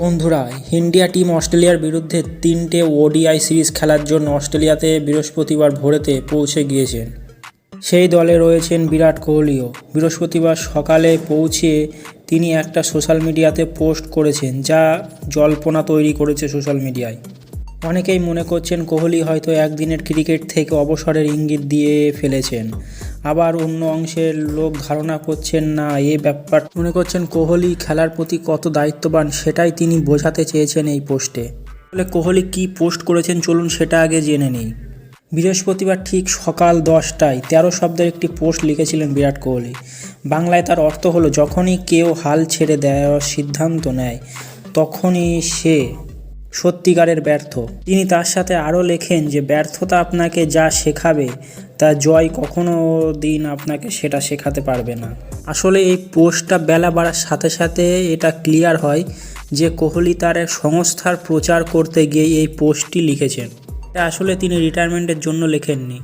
বন্ধুরা, India team অস্ট্রেলিয়ার বিরুদ্ধে তিনটে ওডিআই সিরিজ খেলার জন্য অস্ট্রেলিয়াতে বৃহস্পতিবার ভোরেতে পৌঁছে গিয়েছেন। সেই দলে রয়েছেন বিরাট কোহলিও বৃহস্পতিবার সকালে পৌঁছে তিনি একটা সোশ্যাল মিডিয়াতে পোস্ট করেছেন, যা জল্পনা তৈরি করেছে সোশ্যাল মিডিয়ায়। অনেকেই মনে করছেন কোহলি হয়তো একদিনের ক্রিকেট থেকে অবসরের ইঙ্গিত দিয়ে ফেলেছেন। আবার অন্য অংশের লোক ধারণা করছেন, না, এ ব্যাপার। মনে করছেন কোহলি খেলার প্রতি কত দায়িত্ববান সেটাই তিনি বোঝাতে চেয়েছেন এই পোস্টে। তাহলে কোহলি কি পোস্ট করেছেন চলুন সেটা আগে জেনে নেই। বৃহস্পতিবার ঠিক সকাল দশটায় তেরো শব্দের একটি পোস্ট লিখেছিলেন বিরাট কোহলি। বাংলায় তার অর্থ হলো, যখনই কেউ হাল ছেড়ে দেওয়ার সিদ্ধান্ত নেয়, তখনই সে সত্যিকারের ব্যর্থ। তিনি তার সাথে আরও লেখেন যে, ব্যর্থতা আপনাকে যা শেখাবে, তা জয় কখনো দিন আপনাকে সেটা শেখাতে পারবে না। আসলে এই পোস্টটা বেলা বাড়ার সাথে সাথে এটা ক্লিয়ার হয় যে, কোহলি তার এক সংস্থার প্রচার করতে গিয়ে এই পোস্টটি লিখেছেন। এটা আসলে তিনি রিটায়ারমেন্টের জন্য লেখেননি।